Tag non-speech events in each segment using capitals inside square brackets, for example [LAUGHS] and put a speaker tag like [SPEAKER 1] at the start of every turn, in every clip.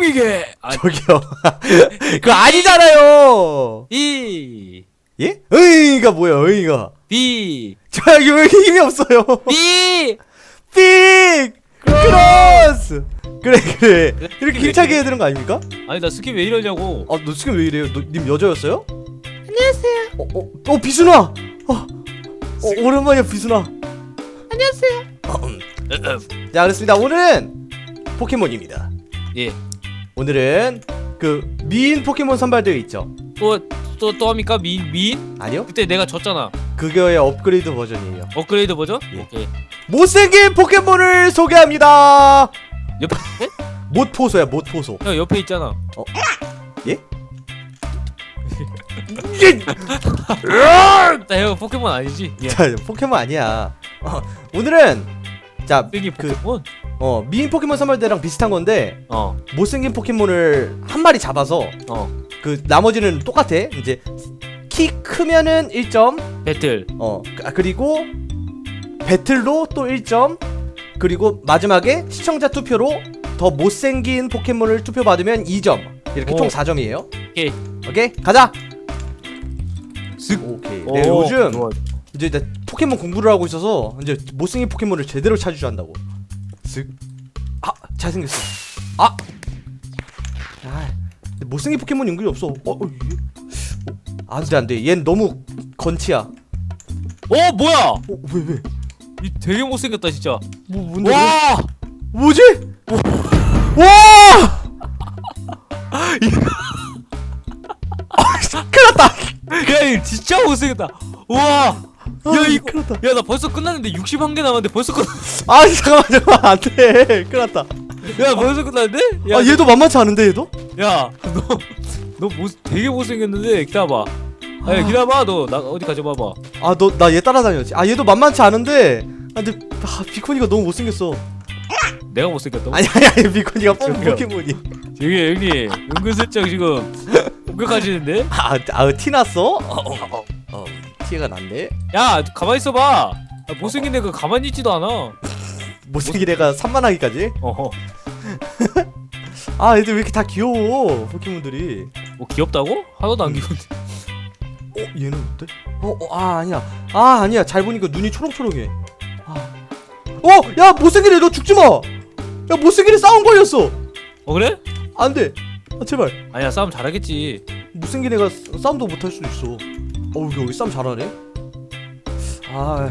[SPEAKER 1] 빅빅에 아,
[SPEAKER 2] 저기요. [LAUGHS] 그거 아니잖아요.
[SPEAKER 1] 이
[SPEAKER 2] 예? 으이가 뭐야, 으이가.
[SPEAKER 1] 비
[SPEAKER 2] 저 여기 왜 이렇게 힘이 없어요?
[SPEAKER 1] 비 [LAUGHS]
[SPEAKER 2] 빅! 크로스! 그래, 그래. 이렇게 힘차게. 해야 되는 거 아닙니까?
[SPEAKER 1] 아니 나 스킨 왜 이러냐고
[SPEAKER 2] 아, 너 지금 왜 이래요? 너, 님 여자였어요? 안녕하세요. 어, 어, 어 비순아! 어, 어 오랜만이야, 비순아. 자, 그렇습니다. 오늘은 포켓몬입니다.
[SPEAKER 1] 예.
[SPEAKER 2] 오늘은 그 미인 포켓몬 선발대회 있죠?
[SPEAKER 1] 또또 또 합니까 민 민?
[SPEAKER 2] 아니요?
[SPEAKER 1] 그때 내가 졌잖아
[SPEAKER 2] 그거의 업그레이드 버전이에요.
[SPEAKER 1] 업그레이드 버전?
[SPEAKER 2] 예.
[SPEAKER 1] 오케이
[SPEAKER 2] 못생긴 포켓몬을 소개합니다.
[SPEAKER 1] 옆에
[SPEAKER 2] 못포소야, 못포소.
[SPEAKER 1] 형 옆에 있잖아 [LAUGHS] 나형 포켓몬 아니지? 예.
[SPEAKER 2] 자, 포켓몬 아니야. 어, 오늘은 자,
[SPEAKER 1] 땡기
[SPEAKER 2] 그
[SPEAKER 1] 포켓몬?
[SPEAKER 2] 어, 미인 포켓몬 선발대랑 비슷한 건데
[SPEAKER 1] 어
[SPEAKER 2] 못생긴 포켓몬을 한 마리 잡아서
[SPEAKER 1] 어.
[SPEAKER 2] 그 나머지는 똑같아. 이제 키 크면은 1점.
[SPEAKER 1] 배틀
[SPEAKER 2] 어. 그- 아, 그리고 배틀로 또 1점. 그리고 마지막에 시청자 투표로 더 못생긴 포켓몬을 투표 받으면 2점. 이렇게
[SPEAKER 1] 오.
[SPEAKER 2] 총 4점이에요.
[SPEAKER 1] 오케이
[SPEAKER 2] 오케이? 가자.
[SPEAKER 1] 슥
[SPEAKER 2] 오케이.
[SPEAKER 1] 오,
[SPEAKER 2] 네, 요즘
[SPEAKER 1] 좋아.
[SPEAKER 2] 이제 나 포켓몬 공부를 하고 있어서 이제 못생긴 포켓몬을 제대로 찾으려 한다고. 쓱. 아, 잘생겼어. 아. 아. 근데 못생긴 포켓몬 연결이 없어. 어, 어, 얘? 어, 안 돼, 안 돼. 얘는 너무 건치야. 어,
[SPEAKER 1] 어 뭐야
[SPEAKER 2] 왜, 왜?
[SPEAKER 1] 이 되게 못생겼다 진짜
[SPEAKER 2] 뭐, 뭔데?
[SPEAKER 1] 와
[SPEAKER 2] 뭐지? 와! [LAUGHS] 아, 큰일 났다.
[SPEAKER 1] 야, 진짜 못생겼다. 우와.
[SPEAKER 2] 아,
[SPEAKER 1] 야, 이거.
[SPEAKER 2] 큰일 났다.
[SPEAKER 1] 야, 나 벌써 끝났는데 61개 남았는데 벌써 끝.
[SPEAKER 2] 아, [LAUGHS] 잠깐만, 잠깐만. 안 돼. [LAUGHS] 큰일 났다.
[SPEAKER 1] 야, 벌써 끝났는데? 야,
[SPEAKER 2] 아, 얘도 만만치 않은데, 얘도?
[SPEAKER 1] 야, 너, 너 못, 되게 못생겼는데 기다봐. 아, 야, 기다봐. 너 나 어디 가져봐봐.
[SPEAKER 2] 아, 너, 나 얘 따라다녔지. 아, 얘도 만만치 않은데. 아, 근데, 아, 비코니가 너무 못생겼어.
[SPEAKER 1] 내가 못생겼다고?
[SPEAKER 2] 아니, 아니, 아니, 비코니가 뽑은
[SPEAKER 1] 저기요.
[SPEAKER 2] 포켓몬이.
[SPEAKER 1] 저기 형님 은근슬쩍 지금 [LAUGHS] 공격하시는데?
[SPEAKER 2] 아, 아, 티 났어? 어, 어, 티가 났네.
[SPEAKER 1] 야, 가만히 있어봐. 아, 못생긴 애가 가만히 있지도 않아. [LAUGHS]
[SPEAKER 2] 못생긴 애가 산만하기까지.
[SPEAKER 1] 어허. [LAUGHS]
[SPEAKER 2] 아, 얘들 왜 이렇게 다 귀여워, 포켓몬들이.
[SPEAKER 1] 뭐 귀엽다고? 하나도 안 귀여운데.
[SPEAKER 2] 어, 얘는 어때? 어, 어, 아, 아니야. 아, 아니야. 잘 보니까 눈이 초록초록해. 아. 어, 야, 못생긴 애, 너 죽지 마! 야, 못생긴 애 싸움 걸렸어!
[SPEAKER 1] 어 그래?
[SPEAKER 2] 안 돼. 아, 제발.
[SPEAKER 1] 아니야 싸움 잘하겠지.
[SPEAKER 2] 못생긴 애가 싸- 싸움도 못할 수도 있어. 어, 여기, 여기 싸움 잘하네? 아,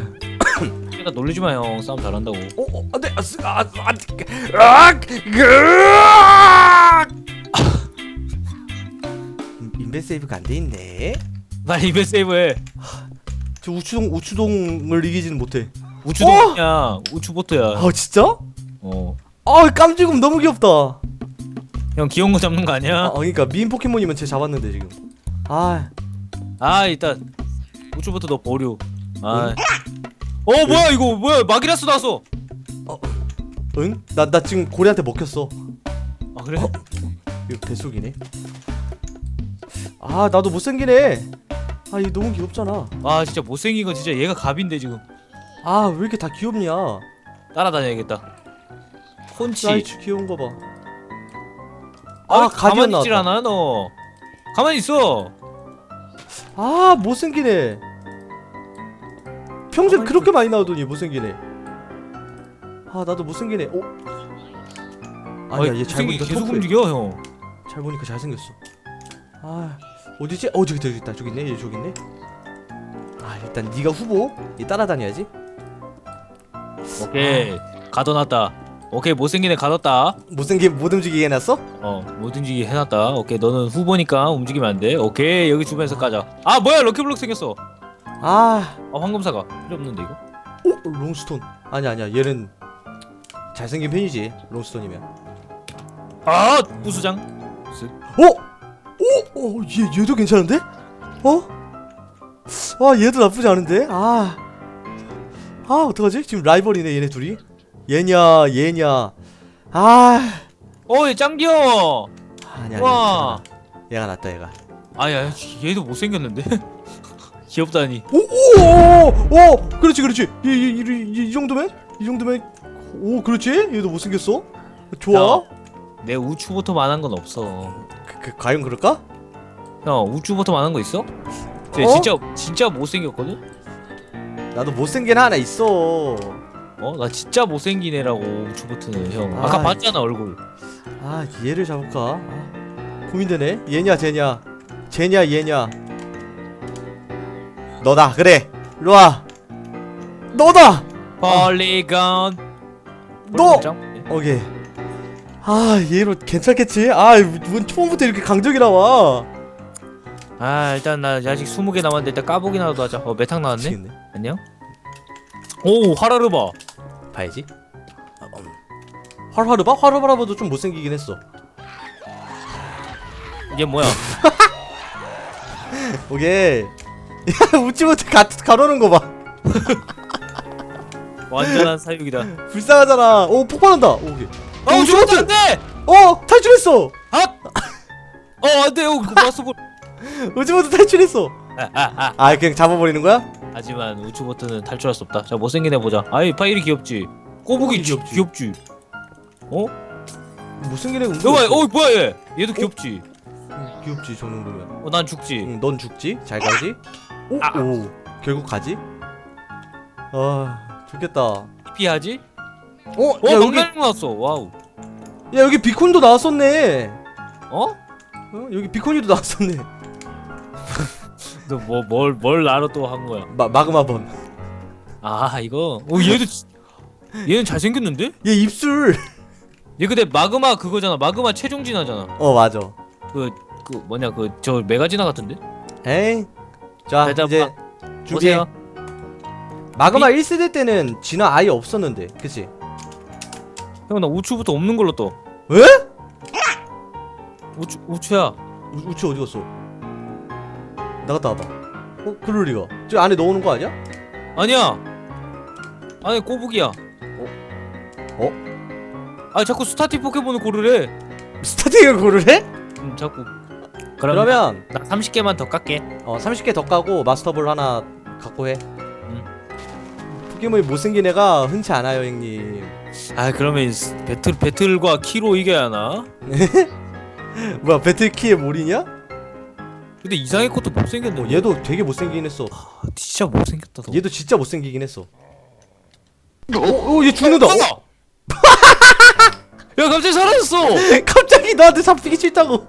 [SPEAKER 1] 내가 놀리지 마 형. 싸움 잘한다고.
[SPEAKER 2] 어, 어, 안 돼. 아, 쓰- 아, 안 돼. 아, 그, 인벤 세이브가 안 돼 있네.
[SPEAKER 1] 빨리 이벤 세이브해.
[SPEAKER 2] 저 우추동 우추동을 이기지는 못해.
[SPEAKER 1] 우추동이야. 우추보트야.
[SPEAKER 2] 아 진짜?
[SPEAKER 1] 어.
[SPEAKER 2] 아 깜찍음 너무 귀엽다.
[SPEAKER 1] 형 귀여운 거 잡는 거 아니야?
[SPEAKER 2] 아 그러니까 미인 포켓몬이면 쟤 잡았는데 지금. 아,
[SPEAKER 1] 아 일단 우추부터 너 버려 아 어 뭐야 이거 뭐야 마기라스 나왔어
[SPEAKER 2] 응? 나 나 지금 고래한테 먹혔어.
[SPEAKER 1] 아 그래?
[SPEAKER 2] 이거 뱃속이네. 아 나도 못생기네. 아 이거 너무 귀엽잖아.
[SPEAKER 1] 아 진짜 못생긴 건 진짜 얘가 갑인데 지금
[SPEAKER 2] 아 왜 이렇게 다 귀엽냐?
[SPEAKER 1] 따라다녀야겠다 콘치
[SPEAKER 2] 나이츠 귀여운 거 봐.
[SPEAKER 1] 아,
[SPEAKER 2] 아, 가디언
[SPEAKER 1] 가만히 있질
[SPEAKER 2] 나왔다.
[SPEAKER 1] 않아 너 가만히 있어
[SPEAKER 2] 아 못생기네. 평소에 그렇게 많이 나오더니 못생기네. 아 나도 못생기네. 어? 아니야 얘잘
[SPEAKER 1] 못생긴
[SPEAKER 2] 보니까
[SPEAKER 1] 계속
[SPEAKER 2] 터프해.
[SPEAKER 1] 움직여 형
[SPEAKER 2] 잘 보니까 잘생겼어. 아 어디지? 어 저기 저기 있다. 저기 있네. 얘 저기 있네. 아 일단 네가 후보. 얘 따라다녀야지.
[SPEAKER 1] 오케이 가둬놨다 오케이 못생긴 애 가뒀다
[SPEAKER 2] 못생긴 못 움직이게 해놨어?
[SPEAKER 1] 어못 움직이게 해놨다 오케이 너는 후보니까 움직이면 안돼 오케이 여기 주변에서 까자 아 뭐야 럭키블럭 생겼어
[SPEAKER 2] 아,
[SPEAKER 1] 아 황금사가 필요 없는데 이거
[SPEAKER 2] 오 롱스톤. 아니 아니야. 얘는 잘생긴 편이지. 롱스톤이면.
[SPEAKER 1] 아 부수장
[SPEAKER 2] 어? 오, 오, 얘 얘도 괜찮은데? 어? 아 얘도 나쁘지 않은데? 아, 아 어떡하지? 지금 라이벌이네 얘네 둘이. 얘냐 얘냐. 아,
[SPEAKER 1] 어얘 짱 귀여워
[SPEAKER 2] 아니야.
[SPEAKER 1] 와.
[SPEAKER 2] 얘가, 낫다 얘가.
[SPEAKER 1] 아야 얘도 못생겼는데 [LAUGHS] 귀엽다니
[SPEAKER 2] 오, 오, 오, 오, 그렇지, 그렇지. 이, 이, 이, 이, 이 정도면, 이 정도면, 오, 그렇지. 얘도 못 생겼어. 좋아.
[SPEAKER 1] 내 우추부터 만한 건 없어.
[SPEAKER 2] 그, 그 과연 그럴까?
[SPEAKER 1] 형 우추부터 만한 거 있어? 쟤
[SPEAKER 2] 어?
[SPEAKER 1] 진짜 진짜 못생겼거든?
[SPEAKER 2] 나도 못생긴 하나 있어.
[SPEAKER 1] 어? 나 진짜 못생긴 애라고 우추부터는 형. 아까
[SPEAKER 2] 아,
[SPEAKER 1] 봤잖아 얼굴.
[SPEAKER 2] 아 얘를 잡을까? 아, 고민되네. 얘냐 쟤냐? 쟤냐 얘냐? 너다 그래. 일로 와. 너다.
[SPEAKER 1] 폴리건.
[SPEAKER 2] 너! 오케이. 아 얘로 괜찮겠지? 아뭔 처음부터 이렇게 강적이 나와.
[SPEAKER 1] 아 일단 나 아직 20개 남았는데 일단 까보기나도 하자. 어 메탕 나왔네.
[SPEAKER 2] 미치겠네.
[SPEAKER 1] 안녕. 오 하라르바.
[SPEAKER 2] 봐야지. 아, 음. 화르바르바? 화르바르바도 좀 못생기긴 했어.
[SPEAKER 1] 이게 뭐야? [LAUGHS]
[SPEAKER 2] 오케이. 야 [LAUGHS] 웃지 못해 가, 가로는 거 봐. [LAUGHS]
[SPEAKER 1] 완전한 사육이다.
[SPEAKER 2] 불쌍하잖아. 오 폭발한다. 오케이.
[SPEAKER 1] 아
[SPEAKER 2] 오,
[SPEAKER 1] 우추부터
[SPEAKER 2] 슈퍼트!
[SPEAKER 1] 안돼.
[SPEAKER 2] 어 탈출했어.
[SPEAKER 1] 아. 어 안돼. 어 그거 봤어. 볼.
[SPEAKER 2] 우지모도 탈출했어.
[SPEAKER 1] 아, 아, 아.
[SPEAKER 2] 아 그냥 잡아버리는 거야?
[SPEAKER 1] 하지만 우추버튼은 탈출할 수 없다. 자 못생긴 애 보자. 아이 파일이 귀엽지. 꼬북이
[SPEAKER 2] 귀엽지.
[SPEAKER 1] 귀엽지. 귀엽지. 어?
[SPEAKER 2] 못생긴 애
[SPEAKER 1] 여봐.
[SPEAKER 2] 어
[SPEAKER 1] 뭐야 얘? 얘도 귀엽지.
[SPEAKER 2] 응, 귀엽지 저 정도면.
[SPEAKER 1] 어 난 죽지.
[SPEAKER 2] 응, 넌 죽지? 잘 가지? 오,
[SPEAKER 1] 아.
[SPEAKER 2] 오 결국 가지? 아 좋겠다.
[SPEAKER 1] 피하지?
[SPEAKER 2] 어, 어야 여기
[SPEAKER 1] 나왔어. 와우.
[SPEAKER 2] 야 여기 비콘도 나왔었네.
[SPEAKER 1] 어?
[SPEAKER 2] 어? 여기 비콘이도 나왔었네.
[SPEAKER 1] 너뭐뭘뭘 나로 또 한 거야?
[SPEAKER 2] 마 마그마 번.
[SPEAKER 1] 아 이거. 오 얘도 지- 얘는 잘 생겼는데?
[SPEAKER 2] 얘 입술.
[SPEAKER 1] 얘 근데 마그마 그거잖아. 마그마 최종 진화잖아.
[SPEAKER 2] 어 맞아.
[SPEAKER 1] 그 그 뭐냐 그 저 메가진화 같은데?
[SPEAKER 2] 에이. 자
[SPEAKER 1] 일단
[SPEAKER 2] 이제
[SPEAKER 1] 마-
[SPEAKER 2] 준비해.
[SPEAKER 1] 보세요.
[SPEAKER 2] 마그마 1세대 때는 진화 아예 없었는데, 그치?
[SPEAKER 1] 형 나 우추부터 없는 걸로 또.
[SPEAKER 2] 왜?
[SPEAKER 1] 우추 우추야.
[SPEAKER 2] 우, 우치 어디 갔어? 나갔다 와봐. 어? 그럴 리가. 저 안에 넣어놓은 거 아니야?
[SPEAKER 1] 아니야. 아니 꼬북이야.
[SPEAKER 2] 어?
[SPEAKER 1] 아 자꾸 스타팅 포켓몬을 고르래.
[SPEAKER 2] 스타팅을 해?
[SPEAKER 1] 음 자꾸. 그러면,
[SPEAKER 2] 그러면
[SPEAKER 1] 나 30개만 더 깎게.
[SPEAKER 2] 어 30개 더 까고 마스터볼 하나 갖고 해. 포켓몬이 못생긴 애가 흔치 않아요, 형님.
[SPEAKER 1] 아 그러면 스- 배틀 배틀과 키로 이겨야 하나? [LAUGHS]
[SPEAKER 2] 뭐야, 배틀키의 몰이냐?
[SPEAKER 1] 근데 이상의 것도
[SPEAKER 2] 어,
[SPEAKER 1] 못생겼네.
[SPEAKER 2] 얘도 되게 못생기긴 했어.
[SPEAKER 1] 아, 진짜 못생겼다. 너.
[SPEAKER 2] 얘도 진짜 못생기긴 했어. 어, 어, 얘 죽는다. 어?
[SPEAKER 1] 야 갑자기 사라졌어. [LAUGHS]
[SPEAKER 2] 갑자기 나한테 잡히기 싫다고.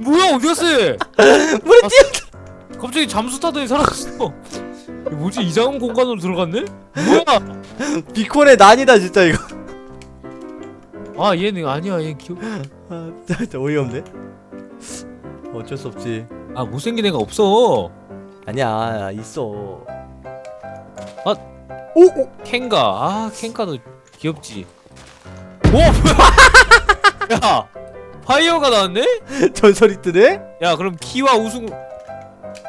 [SPEAKER 1] 뭐야 어디 갔어? 얘? [LAUGHS]
[SPEAKER 2] 물에 뛰어.
[SPEAKER 1] 갑자기 잠수 타더니 사라졌어. 이거 뭐지 이상한 공간으로 들어갔네? 뭐야?
[SPEAKER 2] 비콘의 난이다 진짜 이거.
[SPEAKER 1] 아 얘는 아니야 얘 기억.
[SPEAKER 2] 아, 진짜 어이없네. 어쩔 수 없지.
[SPEAKER 1] 아 못생긴 애가 없어.
[SPEAKER 2] 아니야, 있어.
[SPEAKER 1] 아.
[SPEAKER 2] 오, 오.
[SPEAKER 1] 켄가 아 켄가도 귀엽지. 오 뭐야? [LAUGHS] 야 파이어가 나왔네? [LAUGHS]
[SPEAKER 2] 전설이 뜨네?
[SPEAKER 1] 야 그럼 키와 우승.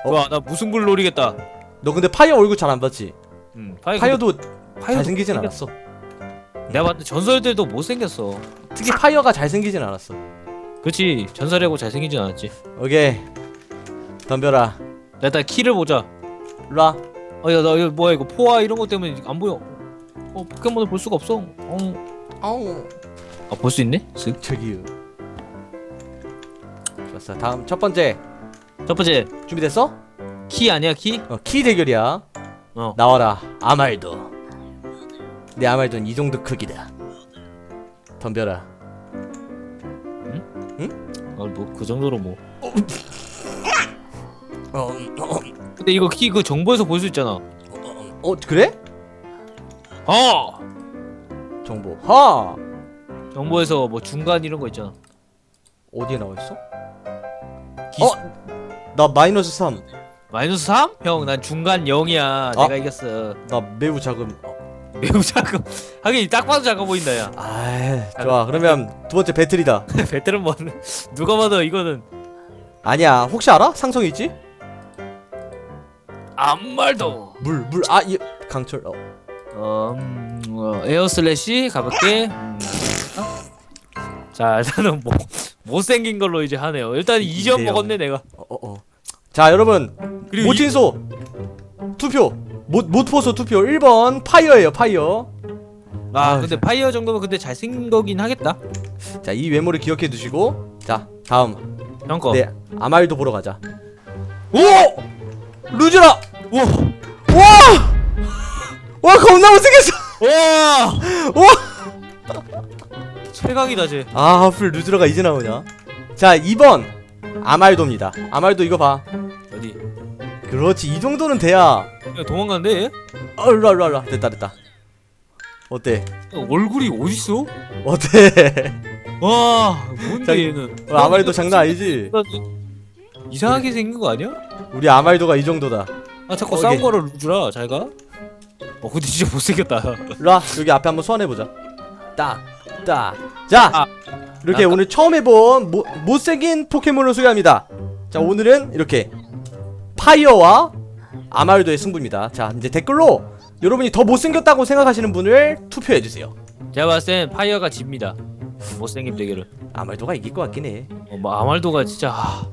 [SPEAKER 1] 좋아 나 무승부를 노리겠다.
[SPEAKER 2] 너 근데 파이어 얼굴 잘 안 봤지?
[SPEAKER 1] 음 파이어
[SPEAKER 2] 파이어도 잘생기진. 않았어.
[SPEAKER 1] 내가 봤을 때 전설들도 못생겼어.
[SPEAKER 2] 특히 파이어가 잘생기진 않았어.
[SPEAKER 1] 그렇지 전설이고 잘생기진 않았지.
[SPEAKER 2] 오케이. 덤벼라.
[SPEAKER 1] 나 일단 키를 보자.
[SPEAKER 2] 일로와.
[SPEAKER 1] 어야 나 이거 뭐야 이거 포화 이런 것 때문에 안 보여. 어 포켓몬을 볼 수가 없어. 어.
[SPEAKER 2] 아우.
[SPEAKER 1] 아볼 수 있네? 쓱.
[SPEAKER 2] 저기요. 좋았어. 다음 첫 번째.
[SPEAKER 1] 첫 번째
[SPEAKER 2] 준비됐어?
[SPEAKER 1] 키 아니야 키?
[SPEAKER 2] 어, 키 대결이야.
[SPEAKER 1] 어.
[SPEAKER 2] 나와라. 아말도. 내 아말도는 이 정도 크기다. 덤벼라.
[SPEAKER 1] 아뭐 그 정도로 뭐.
[SPEAKER 2] 어, 어,
[SPEAKER 1] 근데 이거 키 그 정보에서 볼 수 있잖아.
[SPEAKER 2] 어, 그래?
[SPEAKER 1] 어.
[SPEAKER 2] 정보. 하.
[SPEAKER 1] 정보에서 뭐 중간 이런 거 있잖아.
[SPEAKER 2] 어디에 나와 있어?
[SPEAKER 1] 기...
[SPEAKER 2] 어? 나 마이너스 3.
[SPEAKER 1] 마이너스 3? 형 난 중간 0이야.
[SPEAKER 2] 어?
[SPEAKER 1] 내가 이겼어.
[SPEAKER 2] 나 매우 작음. 어.
[SPEAKER 1] 매우 작아. [LAUGHS] 하긴 딱 봐도 작아 보인다 야.
[SPEAKER 2] 아, 좋아. 그러면 두 번째 배틀이다. [LAUGHS]
[SPEAKER 1] 베테랑 뭐 누가 봐도 이거는
[SPEAKER 2] 아니야. 혹시 알아? 상성 있지?
[SPEAKER 1] 아무 말도.
[SPEAKER 2] 물, 물. 아, 이 강철. 어.
[SPEAKER 1] 어, 음, 어 에어 슬래시 가볼게. 음. 자 일단은 뭐 못생긴 걸로 이제 하네요. 일단 2점
[SPEAKER 2] 이래요.
[SPEAKER 1] 먹었네 내가.
[SPEAKER 2] 어, 어, 어. 자, 여러분.
[SPEAKER 1] 그리고 이-
[SPEAKER 2] 모친소 투표. 못 못포소 투표 1번 파이어예요, 파이어.
[SPEAKER 1] 아
[SPEAKER 2] 아,
[SPEAKER 1] 근데 파이어 정도면 근데 잘생긴 거긴 하겠다.
[SPEAKER 2] 자 이 외모를 기억해 두시고 자 다음
[SPEAKER 1] 형 거.
[SPEAKER 2] 네 아말도 보러 가자
[SPEAKER 1] 오!
[SPEAKER 2] 루즈라
[SPEAKER 1] 우와!
[SPEAKER 2] 와! 와 겁나 못생겼어
[SPEAKER 1] 와! [LAUGHS]
[SPEAKER 2] 와!
[SPEAKER 1] 최강이다 쟤.
[SPEAKER 2] 아 하필 루즈라가 이제 나오냐 자 2번 아말도입니다 아말도 이거 봐
[SPEAKER 1] 어디?
[SPEAKER 2] 그렇지 이 정도는 돼야
[SPEAKER 1] 야, 도망가는데? 얘?
[SPEAKER 2] 어 일로와 일로와 일로와 됐다 됐다 어때
[SPEAKER 1] 야, 얼굴이 어딨어?
[SPEAKER 2] 어때
[SPEAKER 1] 와, 뭔데
[SPEAKER 2] 자,
[SPEAKER 1] 얘는?
[SPEAKER 2] 어, 아말도 장난 아니지
[SPEAKER 1] 이상하게 생긴 거 아니야?
[SPEAKER 2] 우리 아말도가 이 정도다
[SPEAKER 1] 아 자꾸
[SPEAKER 2] 오케이.
[SPEAKER 1] 싸운 거를 루즈라 잘 가? 어 근데 진짜 못생겼다.
[SPEAKER 2] 일로와 여기 앞에 한번 소환해 보자 딱딱 자
[SPEAKER 1] 아,
[SPEAKER 2] 이렇게
[SPEAKER 1] 아까-
[SPEAKER 2] 오늘 처음 해본 모, 못생긴 포켓몬을 소개합니다 자 오늘은 이렇게 파이어와 아말도의 승부입니다 자 이제 댓글로 여러분이 더 못생겼다고 생각하시는 분을 투표해 주세요
[SPEAKER 1] 제가 봤을 땐 파이어가 집니다. 못생김 대결을.
[SPEAKER 2] 아말도가 이길 것 같긴 해
[SPEAKER 1] 어, 뭐 아말도가 진짜. 아.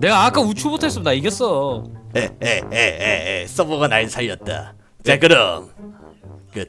[SPEAKER 1] 내가 아까 우추 못했으면 나 이겼어.
[SPEAKER 2] 에에에에에 서버가 날 살렸다 자 그럼
[SPEAKER 1] 끝.